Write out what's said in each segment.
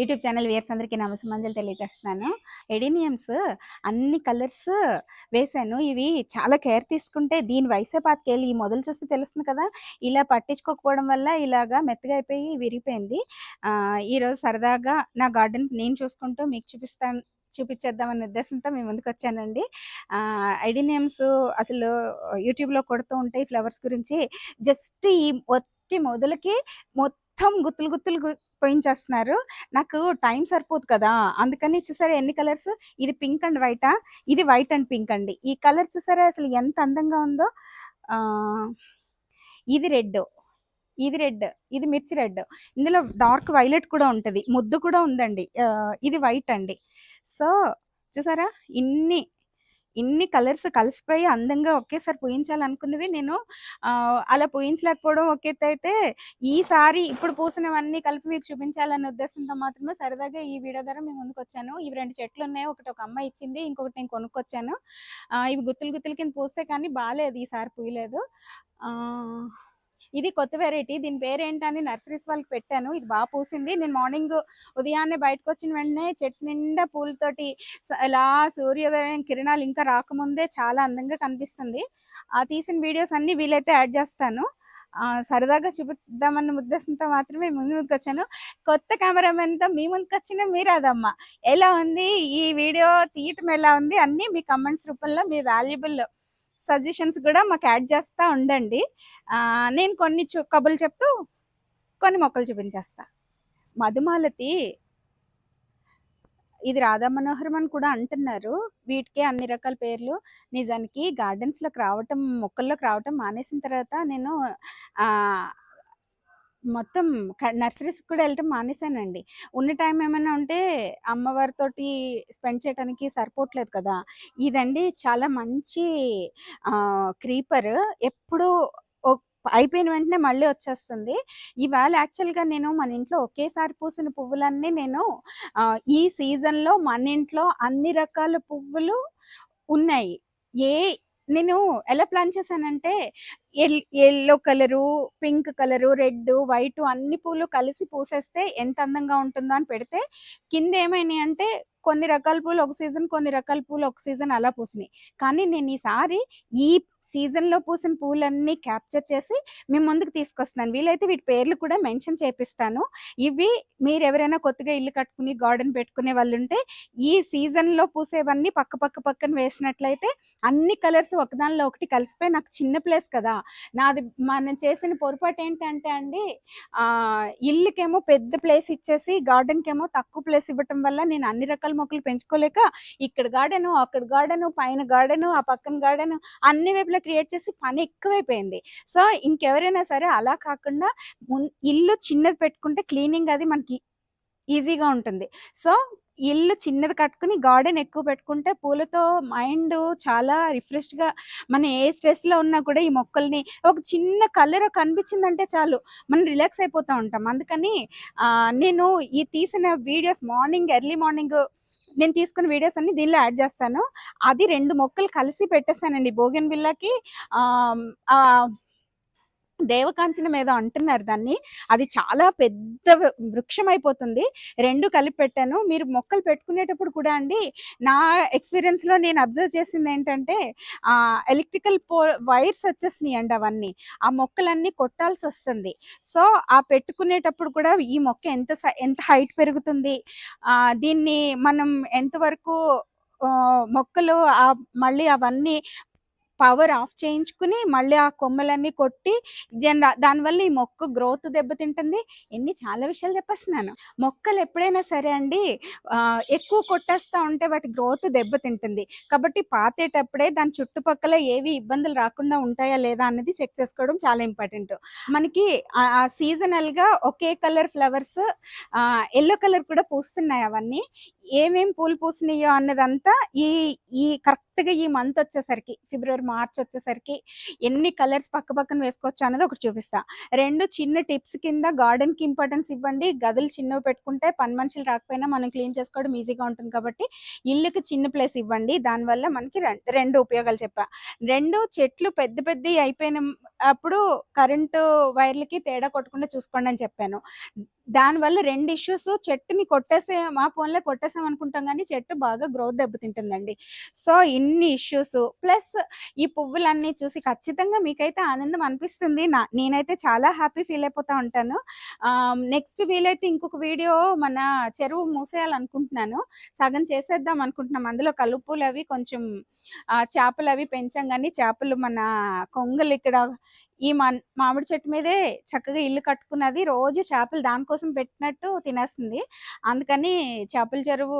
YouTube channel wears అందరికీ నమస్కారం తెలియజేస్తున్నాను. ఎడినియమ్స్ అన్ని కలర్స్ వేశాను. ఇవి చాలా కేర్ తీసుకుంటే దీని వయసే పాతికేళ్ళు. ఈ మొదలు చూస్తే తెలుస్తుంది కదా ఇలా పట్టించుకోకపోవడం వల్ల ఇలాగా మెత్తగా అయిపోయి విరిగిపోయింది. ఈరోజు సరదాగా నా గార్డెన్ నేను చూసుకుంటూ మీకు చూపిస్తాను చూపించేద్దామనే ఉద్దేశంతో మేము ముందుకు వచ్చానండి. ఐడినియమ్స్ అసలు యూట్యూబ్లో కొడుతూ ఉంటాయి ఫ్లవర్స్ గురించి. జస్ట్ ఈ మొదటి మొదలకి మొత్తం మొత్తం గుత్తులు గుత్తులు పోయించేస్తున్నారు. నాకు టైం సరిపోదు కదా అందుకని చూసారా ఎన్ని కలర్స్? ఇది పింక్ అండ్ వైటా? ఇది వైట్ అండ్ పింక్ అండి. ఈ కలర్ చూసారా అసలు ఎంత అందంగా ఉందో? ఇది రెడ్. ఇది రెడ్. ఇది మిర్చి రెడ్. ఇందులో డార్క్ వైలెట్ కూడా ఉంటుంది. ముద్దు కూడా ఉందండి. ఇది వైట్ అండి. సో చూసారా? ఇన్ని ఇన్ని కలర్స్ కలిసిపోయి అందంగా ఒకేసారి పూయించాలనుకున్నవి నేను. అలా పూయించలేకపోవడం ఒక అయితే ఈసారి ఇప్పుడు పూసినవన్నీ కలిపి మీకు చూపించాలనే ఉద్దేశంతో మాత్రమే సరదాగా ఈ వీడియో ద్వారా మేము ముందుకు వచ్చాను. ఇవి రెండు చెట్లు ఉన్నాయి. ఒకటి ఒక అమ్మాయి ఇచ్చింది. ఇంకొకటి నేను కొనుక్కొచ్చాను. ఇవి గుత్తులు గుత్తులు కింద పూస్తే కానీ బాగాలేదు ఈసారి పూయలేదు. ఆ, ఇది కొత్త వెరైటీ దీని పేరేంటని నర్సరీస్ వాళ్ళకి పెట్టాను. ఇది బాగా పూసింది. నేను మార్నింగ్ ఉదయాన్నే బయటకు వచ్చిన వెంటనే చెట్టు నిండా పూలతోటి ఇలా సూర్యోదయం కిరణాలు ఇంకా రాకముందే చాలా అందంగా కనిపిస్తుంది. ఆ తీసిన వీడియోస్ అన్నీ వీలైతే యాడ్ చేస్తాను. సరదాగా చూపిద్దామన్న ఉద్దేశంతో మాత్రమే ముందు ముందుకు వచ్చాను. కొత్త కెమెరామెన్తో మీ ముందుకు వచ్చిన మీరాదమ్మ. ఎలా ఉంది? ఈ వీడియో తీయటం ఎలా ఉంది? అన్నీ మీ కమెంట్స్ రూపంలో మీ వాల్యుబుల్ సజెషన్స్ కూడా మాకు యాడ్ చేస్తూ ఉండండి. నేను కొన్ని చూ కబుర్లు చెప్తూ కొన్ని మొక్కలు చూపించేస్తా. మధుమాలతి ఇది రాధా మనోహరం అని కూడా అంటున్నారు. వీటికి అన్ని రకాల పేర్లు. నిజానికి గార్డెన్స్లోకి రావటం మొక్కల్లోకి రావటం మానేసిన తర్వాత నేను మొత్తం నర్సరీస్ కూడా వెళ్ళటం మానేశానండి ఉన్న టైం ఏమైనా ఉంటే అమ్మవారితోటి స్పెండ్ చేయడానికి సరిపోవట్లేదు కదా! ఇదండి చాలా మంచి క్రీపర్. ఎప్పుడు అయిపోయిన వెంటనే మళ్ళీ వచ్చేస్తుంది. ఇవాళ యాక్చువల్గా నేను మన ఇంట్లో ఒకేసారి పూసిన పువ్వులన్నీ నేను ఈ సీజన్లో మన ఇంట్లో అన్ని రకాల పువ్వులు ఉన్నాయి. ఏ నేను ఎలా ప్లాన్ చేశానంటే L yellow colour pink colour red white అన్ని పూలు కలిసి పూసేస్తే ఎంత అందంగా ఉంటుందో అని పెడితే కింద ఏమైనాయి అంటే కొన్ని రకాల పూలు ఒక సీజన్ కొన్ని రకాల పూలు ఒక సీజన్ అలా పూసినాయి. కానీ నేను ఈసారి ఈ సీజన్లో పూసిన పూలన్నీ క్యాప్చర్ చేసి మీ ముందుకు తీసుకొస్తున్నాను. వీలైతే వీటి పేర్లు కూడా మెన్షన్ చేపిస్తాను. ఇవి మీరు ఎవరైనా కొత్తగా ఇల్లు కట్టుకుని గార్డెన్ పెట్టుకునే వాళ్ళు ఉంటే ఈ సీజన్లో పూసేవన్నీ పక్క పక్క పక్కన వేసినట్లయితే అన్ని కలర్స్ ఒకదానిలో ఒకటి కలిసిపోయి నాకు చిన్న ప్లేస్ కదా. నాది మనం చేసిన పొరపాటు ఏంటంటే అండి ఇల్లుకేమో పెద్ద ప్లేస్ ఇచ్చేసి గార్డెన్కి ఏమో తక్కువ ప్లేస్ ఇవ్వటం వల్ల నేను అన్ని రకాల మొక్కలు పెంచుకోలేక ఇక్కడ గార్డెను అక్కడ గార్డెను పైన గార్డెను ఆ పక్కన గార్డెను అన్ని వైపులా క్రియేట్ చేసి పని ఎక్కువైపోయింది. సో ఇంకెవరైనా సరే అలా కాకుండా మున్- ఇల్లు చిన్నది పెట్టుకుంటే క్లీనింగ్ అది మనకి ఈజీగా ఉంటుంది. సో ఇల్లు చిన్నది కట్టుకుని గార్డెన్ ఎక్కువ పెట్టుకుంటే పూలతో మైండ్ చాలా రిఫ్రెష్గా మనం ఏ స్ట్రెస్లో ఉన్నా కూడా ఈ మొక్కల్ని ఒక చిన్న కలర్ కనిపించిందంటే చాలు మనం రిలాక్స్ అయిపోతూ ఉంటాం. అందుకని నేను ఈ తీసిన వీడియోస్ మార్నింగ్ ఎర్లీ మార్నింగ్ నేను తీసుకున్న వీడియోస్ అన్ని దీనిలో యాడ్ చేస్తాను. అది రెండు మొక్కలు కలిసి పెట్టేస్తానండి బోగన్ బిల్లకి దేవకాంచనం ఏదో అంటున్నారు దాన్ని. అది చాలా పెద్ద వృక్షం అయిపోతుంది రెండు కలిపి పెట్టాను. మీరు మొక్కలు పెట్టుకునేటప్పుడు కూడా అండి నా ఎక్స్పీరియన్స్లో నేను అబ్జర్వ్ చేసింది ఏంటంటే ఎలక్ట్రికల్ పో వైర్స్ వచ్చేసినాయి అండి అవన్నీ. ఆ మొక్కలన్నీ కొట్టాల్సి వస్తుంది. సో ఆ పెట్టుకునేటప్పుడు కూడా ఈ మొక్క ఎంత సై- ఎంత హైట్ పెరుగుతుంది దీన్ని మనం ఎంతవరకు మొక్కలు ఆ మళ్ళీ అవన్నీ పవర్ ఆఫ్ చేయించుకుని మళ్ళీ ఆ కొమ్మలన్నీ కొట్టి దాని దానివల్ల ఈ మొక్క గ్రోత్ దెబ్బతింటుంది. ఎన్ని చాలా విషయాలు చెప్పేస్తున్నాను. మొక్కలు ఎప్పుడైనా సరే అండి ఎక్కువ కొట్టేస్తా ఉంటే వాటి గ్రోత్ దెబ్బతింటుంది. కాబట్టి పాతేటప్పుడే దాని చుట్టుపక్కల ఏవి ఇబ్బందులు రాకుండా ఉంటాయా లేదా అన్నది చెక్ చేసుకోవడం చాలా ఇంపార్టెంట్ మనకి సీజనల్గా ఒకే కలర్ ఫ్లవర్స్ ఎల్లో కలర్ కూడా పూస్తున్నాయి అవన్నీ. ఏమేం పూలు పూసినాయో అన్నదంతా ఈ ఈ కరెక్ట్‌గా ఈ మంత్ వచ్చేసరికి ఫిబ్రవరి, మార్చ్ వచ్చేసరికి ఎన్ని కలర్స్ పక్క పక్కన వేసుకోవచ్చు అనేది ఒకటి చూపిస్తా. రెండు చిన్న టిప్స్ కింద గార్డెన్‌కి ఇంపార్టెన్స్ ఇవ్వండి. గదులు చిన్నవి పెట్టుకుంటే పని మనుషులు రాకపోయినా మనం క్లీన్ చేసుకోవడం ఈజీగా ఉంటుంది కాబట్టి ఇల్లుకి చిన్న ప్లేస్ ఇవ్వండి. దానివల్ల మనకి రెండు ఉపయోగాలు చెప్పా. రెండు చెట్లు పెద్ద పెద్ద అయిపోయిన అప్పుడు కరెంటు వైర్‌లకి తేడా కొట్టకుండా చూసుకోండి అని చెప్పాను. దానివల్ల రెండు ఇష్యూస్ చెట్టుని కొట్టేసే మా ఫోన్లో కొట్టేసాం అనుకుంటాం కానీ చెట్టు బాగా గ్రోత్ దెబ్బతింటుందండి. సో, ఇన్ని ఇష్యూస్ ప్లస్ ఈ పువ్వులన్నీ చూసి ఖచ్చితంగా మీకైతే ఆనందం అనిపిస్తుంది. నా నేనైతే చాలా హ్యాపీ ఫీల్ అయిపోతా ఉంటాను. నెక్స్ట్ వీలైతే ఇంకొక వీడియో మన చెరువు మూసేయాలనుకుంటున్నాను. సగం చేసేద్దాం అనుకుంటున్నాం. అందులో కలుపులవి కొంచెం చేపలు అవి పెంచాం కానీ చేపలు మన కొంగలు ఇక్కడ ఈ మామిడి చెట్టు మీదే చక్కగా ఇల్లు కట్టుకున్నది. రోజు చేపలు దానికోసం పెట్టినట్టు తినేస్తుంది. అందుకని చేపల చెరువు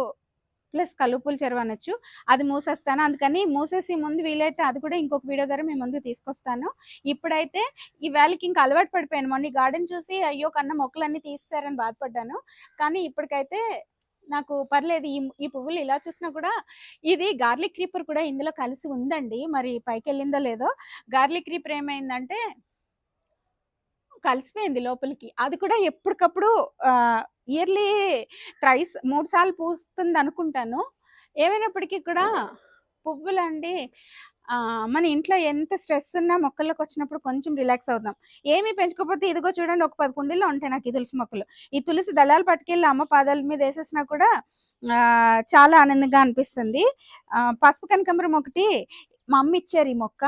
ప్లస్ కలుపుల చెరువు అనొచ్చు. అది మూసేస్తాను. అందుకని మూసేసి ముందు వీలైతే అది కూడా ఇంకొక వీడియో ద్వారా మీ ముందు తీసుకొస్తాను. ఇప్పుడైతే ఈ వేళకి ఇంకా అలవాటు పడిపోయాను. మొన్న ఈ గార్డెన్ చూసి అయ్యో! కన్న మొక్కలన్నీ తీసేసారని బాధపడ్డాను. కానీ ఇప్పటికైతే నాకు పర్లేదు. ఈ ఈ పువ్వులు ఇలా చూసినా కూడా ఇది గార్లిక్ క్రీపర్ కూడా ఇందులో కలిసి ఉందండి. మరి పైకి వెళ్ళిందో లేదో. గార్లిక్ క్రీపర్ ఏమైందంటే కలిసిపోయింది లోపలికి. అది కూడా ఎప్పటికప్పుడు ఇయర్లీ థ్రైస్ 3 సార్లు పూస్తుందనుకుంటాను. ఏమైనప్పటికీ కూడా పువ్వులండి ఆహ్, మన ఇంట్లో ఎంత స్ట్రెస్ ఉన్నా మొక్కల్లోకొచ్చినప్పుడు కొంచెం రిలాక్స్ అవుతాం. ఏమి పెంచుకోకపోతే ఇదిగో చూడండి ఒక 10 కుండీల్లో ఉంటాయి నాకు ఈ తులసి మొక్కలు. ఈ తులసి దళాలు పట్టుకెళ్ళి అమ్మ పాదాల మీద ఏసేసినా కూడా చాలా ఆనందంగా అనిపిస్తుంది. పసుపు కనకాంబరం ఒకటి మా అమ్మ ఇచ్చారు ఈ మొక్క.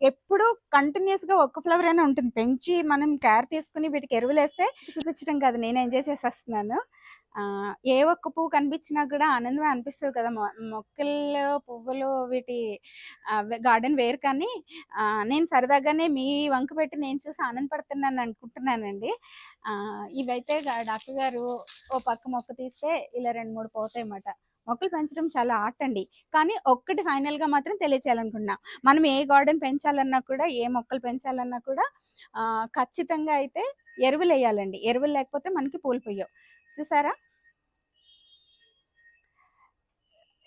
ఎప్పుడూ కంటిన్యూస్గా ఒక్క ఫ్లవర్ అయినా ఉంటుంది. పెంచి మనం కేర్ తీసుకొని వీటికి ఎరువులు వేస్తే చూపించడం కాదు నేను ఎంజాయ్ చేసేస్తున్నాను. ఏ ఒక్క పువ్వు కనిపించినా కూడా ఆనందమే అనిపిస్తుంది కదా! మొ మొక్కలు, పువ్వులు వీటి గార్డెన్ వేరు కానీ నేను సరదాగానే మీ వంక పెట్టి నేను చూసి ఆనందపడుతున్నాను అనుకుంటున్నానండి. ఇవైతే డాక్టర్ గారు ఓ పక్క మొక్క తీస్తే ఇలా రెండు మూడు పోతాయి అన్నమాట మొక్కలు పెంచడం చాలా ఆర్ట్ అండి. కానీ ఒక్కటి ఫైనల్‌గా మాత్రం తెలియచేయాలనుకున్నా మనం ఏ గార్డెన్ పెంచాలన్నా కూడా, ఏ మొక్కలు పెంచాలన్నా కూడా ఖచ్చితంగా అయితే ఎరువులు వేయాలండి ఎరువులు లేకపోతే మనకి పూలు పూయవు. చూసారా?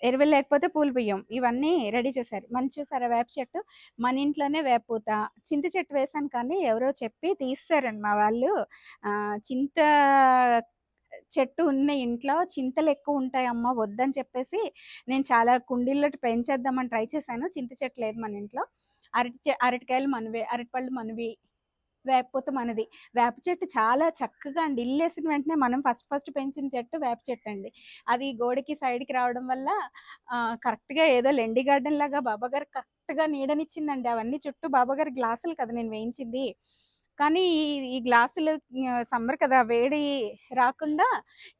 ఎరువులు లేకపోతే పూలు పూయం. ఇవన్నీ రెడీ చేశారు. మంచి చూసారా వేప చెట్టు, మన ఇంట్లోనే వేప పూత. చింత చెట్టు వేశాను కానీ ఎవరో చెప్పి తీస్తారండి మా వాళ్ళు. చింత చెట్టు ఉన్న ఇంట్లో చింతలు ఎక్కువ ఉంటాయమ్మా వద్దని చెప్పేసి నేను చాలా కుండీల్లో పెంచేద్దామని ట్రై చేశాను. చింత చెట్టు లేదు మన ఇంట్లో. అరటి అరటికాయలు మనవే, అరటిపళ్ళు మనవి. వేపపోతే మనది. వేప చెట్టు చాలా చక్కగా అండి ఇల్లు వేసిన వెంటనే మనం ఫస్ట్ ఫస్ట్ పెంచిన చెట్టు వేప చెట్టు అండి అది గోడకి సైడ్‌కి రావడం వల్ల కరెక్ట్‌గా ఏదో లెండి గార్డెన్ లాగా బాబాగారు కరెక్ట్‌గా నీడనిచ్చిందండి. అవన్నీ చుట్టూ బాబాగారి గ్లాసులు కదా నేను వేయించింది. కానీ ఈ ఈ గ్లాసులు సమ్మర్ కదా! వేడి రాకుండా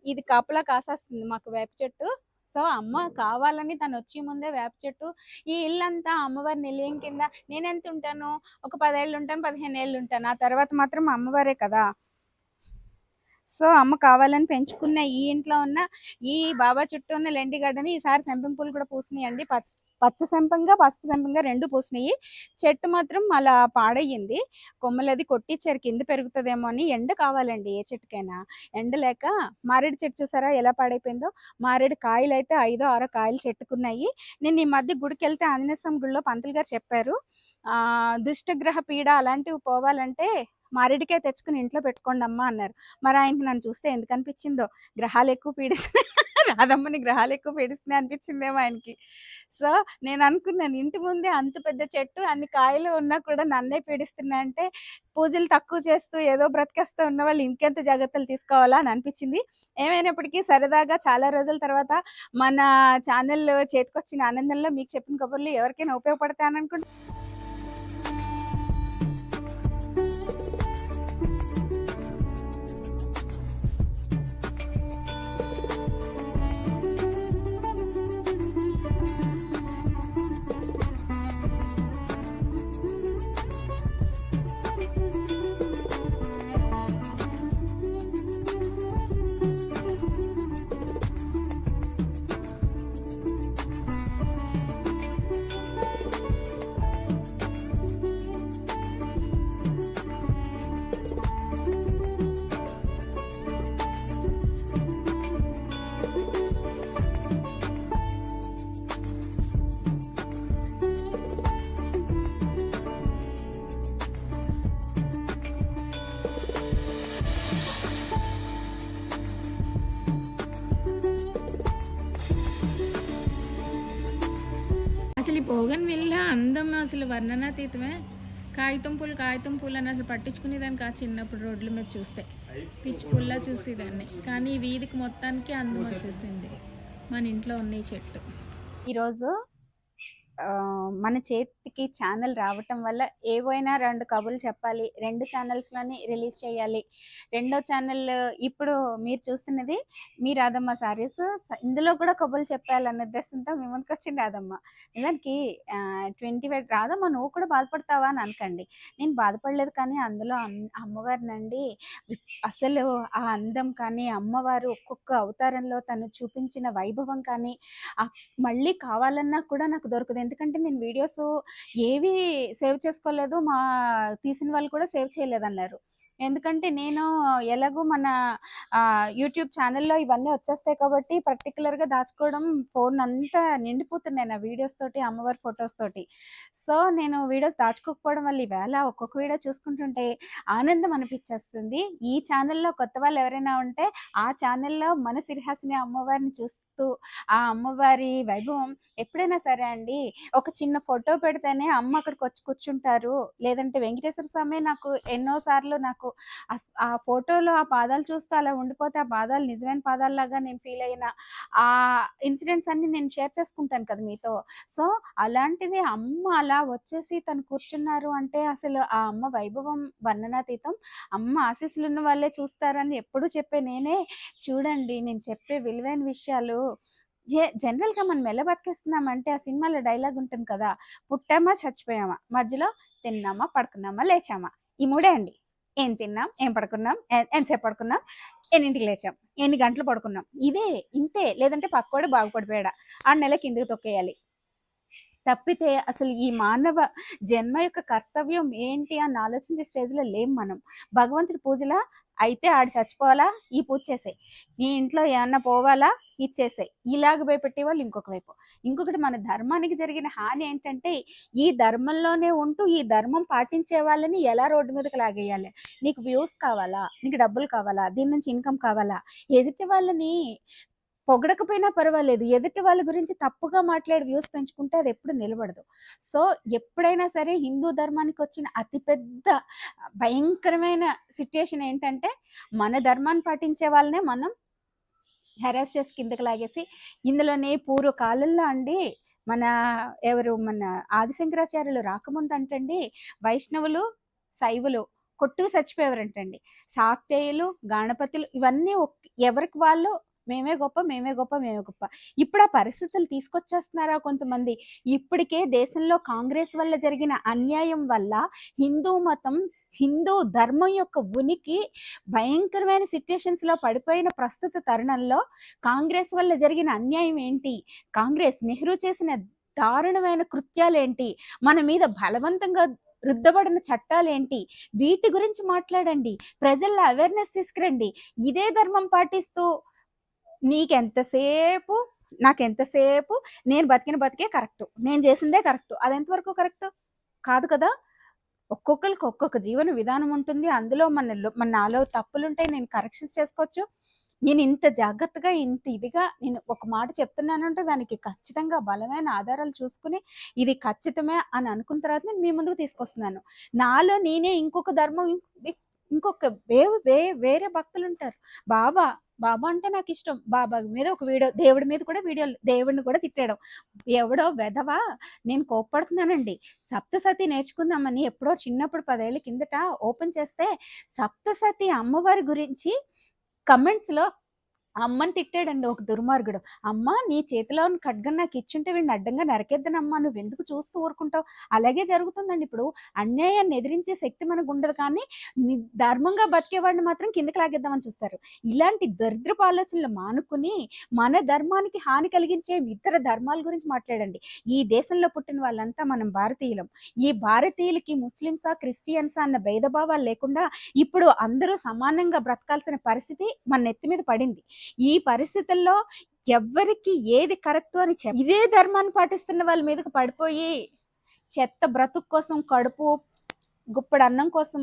ఇది కాపలా కాసేస్తుంది మాకు వేప చెట్టు. సో, అమ్మ కావాలని తనొచ్చే ముందే వేప చెట్టు ఈ ఇల్లంతా అమ్మవారి నిలయం కింద నేనెంతుంటాను? ఒక పదేళ్ళు ఉంటాను పదిహేను ఏళ్ళు ఉంటాను ఆ తర్వాత మాత్రం అమ్మవారే కదా! సో, అమ్మ కావాలని పెంచుకున్న ఈ ఇంట్లో ఉన్న ఈ బాబా చుట్టూ ఉన్న లెండి గడ్డని ఈసారి సెంపింగ్ పూలు కూడా పూసినాయండి. పచ్చ సంపెంగ, పసుపు సంపెంగ 2 పూసినాయి. చెట్టు మాత్రం అలా పాడయ్యింది. కొమ్మలది కొట్టించారు కింద పెరుగుతుందేమో అని. ఎండ కావాలండి ఏ చెట్టుకైనా. ఎండ లేక మారేడు చెట్టు చూసారా ఎలా పాడైపోయిందో? మారేడు కాయలు అయితే ఐదో, ఆరో కాయలు చెట్టుకున్నాయి. నేను ఈ మధ్య గుడికెళ్తే ఆంజనేయ స్వామి గుడిలో పంతులు గారు చెప్పారు. దుష్టగ్రహ పీడ అలాంటివి పోవాలంటే మారేడుకాయ తెచ్చుకుని ఇంట్లో పెట్టుకోండమ్మా అన్నారు. మరి ఆయనకి నన్ను చూస్తే ఎందుకనిపించిందో గ్రహాలు ఎక్కువ పీడిస్తున్నాయి రాధమ్మని గ్రహాలు ఎక్కువ పీడిస్తున్నాయి అనిపించిందేమో ఆయనకి. సో, నేను అనుకున్నాను ఇంటి ముందే అంత పెద్ద చెట్టు అన్ని కాయలు ఉన్నా కూడా నన్నే పీడిస్తున్నాయంటే పూజలు తక్కువ చేస్తూ ఏదో బ్రతికేస్తూ ఉన్న వాళ్ళు ఇంకెంత జాగ్రత్తలు తీసుకోవాలా అని అనిపించింది. ఏమైనప్పటికీ సరదాగా చాలా రోజుల తర్వాత మన ఛానల్ చేతికొచ్చిన ఆనందంలో మీకు చెప్పిన కబుర్లు ఎవరికైనా ఉపయోగపడతాయని అనుకుంటున్నా. పోగన్ అందం అసలు వర్ణనాతీతమే. కాగితం పూలు కాగితం పూలు అని అసలు పట్టించుకునేదాన్ని కాదు చిన్నప్పుడు రోడ్ల మీద చూస్తే. పిచ్చి పుల్లా చూసేదాన్ని. కానీ వీధికి మొత్తానికి అందం వచ్చేసింది. మన ఇంట్లో ఉన్న ఈ చెట్టు. ఈరోజు మన చేతికి ఛానల్ రావటం వల్ల ఏవైనా రెండు కబుర్లు చెప్పాలి రెండు ఛానల్స్లోని రిలీజ్ చేయాలి. రెండో ఛానల్ ఇప్పుడు మీరు చూస్తున్నది మీ రాధమ్మ సారీస్. ఇందులో కూడా కబుర్లు చెప్పాలన్న ఉద్దేశంతో మీ ముందుకు వచ్చింది రాధమ్మ. నిజానికి ట్వంటీ ఫైవ్ రాధమ్మ నువ్వు కూడా బాధపడతావా అని అనకండి. నేను బాధపడలేదు కానీ అందులో అమ్మవారినండి అసలు ఆ అందం కానీ అమ్మవారు ఒక్కొక్క అవతారంలో తను చూపించిన వైభవం కానీ మళ్ళీ కావాలన్నా కూడా నాకు దొరకదు. ఎందుకంటే నేను వీడియోస్ ఏవి సేవ్ చేసుకోలేదు మా తీసిన వాళ్ళు కూడా సేవ్ చేయలేదన్నారు. ఎందుకంటే నేను ఎలాగో మన యూట్యూబ్ ఛానల్లో ఇవన్నీ వచ్చేస్తాయి కాబట్టి పర్టికులర్గా దాచుకోవడం ఫోన్ అంతా నిండిపోతున్నాయి నా వీడియోస్ తోటి అమ్మవారి ఫొటోస్ తోటి. సో నేను వీడియోస్ దాచుకోకపోవడం వల్ల ఈవేళ ఒక్కొక్క వీడియో చూసుకుంటుంటే ఆనందం అనిపించేస్తుంది. ఈ ఛానల్లో కొత్త వాళ్ళు ఎవరైనా ఉంటే ఆ ఛానల్లో మన సిరిహాసిని అమ్మవారిని చూస్తూ ఆ అమ్మవారి వైభవం ఎప్పుడైనా సరే అండి ఒక చిన్న ఫోటో పెడితేనే అమ్మ అక్కడికి వచ్చి కూర్చుంటారు. లేదంటే వెంకటేశ్వర స్వామి నాకు ఎన్నోసార్లు నాకు నాకు ఆ ఫోటోలో ఆ పాదాలు చూస్తే అలా ఉండిపోతే ఆ పాదాలు నిజమైన పాదాల్లాగా నేను ఫీల్ అయిన ఆ ఇన్సిడెంట్స్ అన్ని నేను షేర్ చేసుకుంటాను కదా మీతో. సో అలాంటిది అమ్మ అలా వచ్చేసి తను కూర్చున్నారు అంటే అసలు ఆ అమ్మ వైభవం వర్ణనాతీతం అమ్మ ఆశీస్సులు ఉన్న వాళ్ళే చూస్తారని ఎప్పుడు చెప్పే నేనే. చూడండి నేను చెప్పే విలువైన విషయాలు. ఏ జనరల్గా మనం ఎలా బతికేస్తున్నామంటే ఆ సినిమాలో డైలాగ్ ఉంటుంది కదా పుట్టామా చచ్చిపోయామా? మధ్యలో తిన్నామా పడుకున్నామా లేచామా? ఈ మూడే అండి. ఏం తిన్నాం? ఏం పడుకున్నాం? ఎంతసేపు పడుకున్నాం? ఎన్నింటికి లేచాం? ఎన్ని గంటలు పడుకున్నాం? ఇదే ఇంతే. లేదంటే పక్కోడు బాగుపడిపోయాడా ఆ నెల కిందకి తొక్కేయాలి. తప్పితే అసలు ఈ మానవ జన్మ యొక్క కర్తవ్యం ఏంటి అని ఆలోచించే స్టేజ్లో లేం మనం. భగవంతుడి పూజలా అయితే ఆడు చచ్చిపోవాలా? ఈ పూజ నీ ఇంట్లో ఏమన్నా పోవాలా? ఇచ్చేసాయి. ఇలాగ భయపెట్టే వాళ్ళు ఇంకొక వైపు. ఇంకొకటి మన ధర్మానికి జరిగిన హాని ఏంటంటే ఈ ధర్మంలోనే ఉంటూ ఈ ధర్మం పాటించే వాళ్ళని ఎలా రోడ్డు మీదకి లాగేయాలి? నీకు వ్యూస్ కావాలా? నీకు డబ్బులు కావాలా? దీని నుంచి ఇన్కమ్ కావాలా? ఎదుటి వాళ్ళని పొగడకపోయినా పర్వాలేదు. ఎదుటి వాళ్ళ గురించి తప్పుగా మాట్లాడి వ్యూస్ పెంచుకుంటే అది ఎప్పుడు నిలబడదు. సో ఎప్పుడైనా సరే హిందూ ధర్మానికి వచ్చిన అతిపెద్ద భయంకరమైన సిట్యుయేషన్ ఏంటంటే మన ధర్మాన్ని పాటించే వాళ్ళనే మనం హెరాస్ చేసి కిందకి లాగేసి ఇందులోనే పూర్వ కాలంలో అండి మన ఎవరు మన ఆదిశంకరాచార్యులు రాకముందు అంటండి వైష్ణవులు శైవులు కొట్టుకు చచ్చిపోయేవారంటండి. సాక్తేయులు గణపతులు ఇవన్నీ ఎవరికి వాళ్ళు మేమే గొప్ప మేమే గొప్ప మేమే గొప్ప. ఇప్పుడు ఆ పరిస్థితులు తీసుకొచ్చేస్తున్నారా కొంతమంది? ఇప్పటికే దేశంలో కాంగ్రెస్ వల్ల జరిగిన అన్యాయం వల్ల హిందూ మతం హిందూ ధర్మం యొక్క ఉనికి భయంకరమైన సిచ్యుయేషన్స్లో పడిపోయిన ప్రస్తుత తరుణంలో కాంగ్రెస్ వల్ల జరిగిన అన్యాయం ఏంటి? కాంగ్రెస్ నెహ్రూ చేసిన దారుణమైన కృత్యాలేంటి మన మీద బలవంతంగా రుద్దబడిన చట్టాలేంటి వీటి గురించి మాట్లాడండి. ప్రజల్లో అవేర్నెస్ తీసుకురండి. ఇదే ధర్మం పాటిస్తూ నీకెంతసేపు నాకెంతసేపు నేను బతికిన బతికే కరెక్ట్. నేను చేసిందే కరెక్ట్. అది ఎంతవరకు కరెక్ట్? కాదు కదా. ఒక్కొక్కరికి ఒక్కొక్క జీవన విధానం ఉంటుంది. అందులో మన మన నాలో తప్పులు ఉంటాయి నేను కరెక్షన్స్ చేసుకోవచ్చు. నేను ఇంత జాగ్రత్తగా ఇంత ఇదిగా నేను ఒక మాట చెప్తున్నానంటే దానికి ఖచ్చితంగా బలమైన ఆధారాలు చూసుకుని ఇది ఖచ్చితమే అని అనుకున్న తర్వాత నేను మీ ముందుకు తీసుకొస్తున్నాను. నాలో నేనే ఇంకొక ధర్మం ఇంకొక వే వే వేరే భక్తులు ఉంటారు బాబా బాబా అంటే నాకు ఇష్టం. బాబా మీద ఒక వీడియో దేవుడి మీద కూడా వీడియో దేవుడిని కూడా తిట్టాడు ఎవడో వెధవా నేను కోప్పడుతున్నానండి. సప్తసతి నేర్చుకుందామని ఎప్పుడో చిన్నప్పుడు పదేళ్ళ కిందట ఓపెన్ చేస్తే సప్తసతి అమ్మవారి గురించి కమెంట్స్లో అమ్మని తిట్టాడండి ఒక దుర్మార్గుడు. అమ్మ నీ చేతిలో ఉన్న ఖడ్గం నాకు ఇచ్చుంటే వీడిని అడ్డంగా నరకేద్దనమ్మా నువ్వు ఎందుకు చూస్తూ ఊరుకుంటావు? అలాగే జరుగుతుందండి. ఇప్పుడు అన్యాయాన్ని ఎదిరించే శక్తి మనకు ఉండదు కానీ ధర్మంగా బతికేవాడిని మాత్రం కిందకి లాగేద్దామని చూస్తారు. ఇలాంటి దరిద్రపు ఆలోచనలు మానుకుని మన ధర్మానికి హాని కలిగించే ఇతర ధర్మాల గురించి మాట్లాడండి. ఈ దేశంలో పుట్టిన వాళ్ళంతా మనం భారతీయులం. ఈ భారతీయులకి ముస్లిమ్సా క్రిస్టియన్సా అన్న భేదభావాలు లేకుండా ఇప్పుడు అందరూ సమానంగా బ్రతకాల్సిన పరిస్థితి మన నెత్తి మీద పడింది. ఈ పరిస్థితుల్లో ఎవ్వరికి ఏది కరెక్ట్ అని చెప్ప ఇదే ధర్మాన్ని పాటిస్తున్న వాళ్ళ మీదకి పడిపోయి చెత్త బ్రతుకు కోసం కడుపు గుప్పడు అన్నం కోసం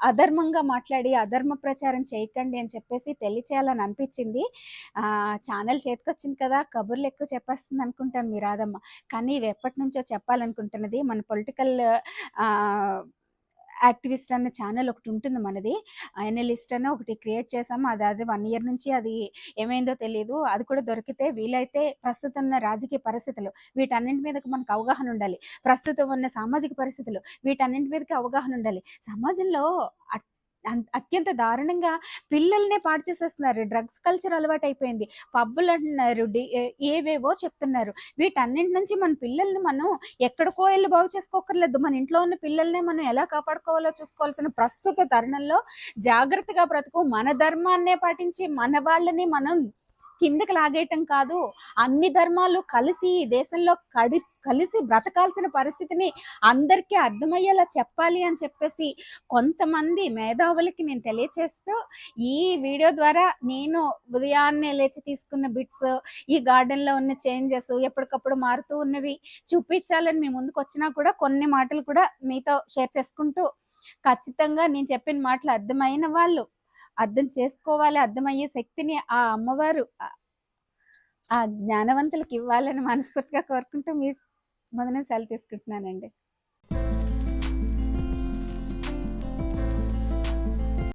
అధర్మంగా మాట్లాడి అధర్మ ప్రచారం చేయకండి అని చెప్పేసి తెలియచేయాలని అనిపించింది. ఛానల్ చేతికొచ్చింది కదా కబుర్లు ఎక్కువ చెప్పేస్తుంది అనుకుంటాను మీ రాదమ్మ కానీ ఇవి ఎప్పటి నుంచో చెప్పాలనుకుంటున్నది మన పొలిటికల్ యాక్టివిస్ట్ అన్న ఛానల్ ఒకటి ఉంటుంది మనది. అనలిస్ట్ అని ఒకటి క్రియేట్ చేసాము అది అది వన్ ఇయర్ నుంచి అది ఏమైందో తెలియదు అది కూడా దొరికితే వీలైతే ప్రస్తుతం ఉన్న రాజకీయ పరిస్థితులు వీటన్నింటి మీదకి మనకు అవగాహన ఉండాలి. ప్రస్తుతం ఉన్న సామాజిక పరిస్థితులు వీటన్నింటి మీదకి అవగాహన ఉండాలి. సమాజంలో అట్- అత్యంత దారుణంగా పిల్లల్నే పాడు చేసేస్తున్నారు. డ్రగ్స్ కల్చర్ అలవాటు అయిపోయింది పబ్బులు అంటున్నారు డి- ఏవేవో చెప్తున్నారు. వీటన్నింటి నుంచి మన పిల్లల్ని మనం ఎక్కడికో వెళ్ళి బాగు చేసుకోకర్లేదు మన ఇంట్లో ఉన్న పిల్లల్ని మనం ఎలా కాపాడుకోవాలో చూసుకోవాల్సిన ప్రస్తుత తరుణంలో జాగ్రత్తగా బ్రతుకు. మన ధర్మాన్నే పాటించి మన వాళ్ళని మనం కిందకి లాగేయటం కాదు. అన్ని ధర్మాలు కలిసి ఈ దేశంలో కడి కలిసి బ్రతకాల్సిన పరిస్థితిని అందరికీ అర్థమయ్యేలా చెప్పాలి అని చెప్పేసి కొంతమంది మేధావులకి నేను తెలియచేస్తూ ఈ వీడియో ద్వారా నేను ఉదయాన్నే లేచి తీసుకున్న బిట్స్ ఈ గార్డెన్లో ఉన్న చేంజెస్ ఎప్పటికప్పుడు మారుతూ ఉన్నవి చూపించాలని మీ ముందుకు వచ్చినా కూడా కొన్ని మాటలు కూడా మీతో షేర్ చేసుకుంటూ ఖచ్చితంగా నేను చెప్పిన మాటలు అర్థమైన వాళ్ళు అర్థం చేసుకోవాలి అర్థమయ్యే శక్తిని ఆ అమ్మవారు ఆ- జ్ఞానవంతులకు ఇవ్వాలని మనస్ఫూర్తిగా కోరుకుంటూ మీ మొదలైన సెలవు తీసుకుంటున్నానండి.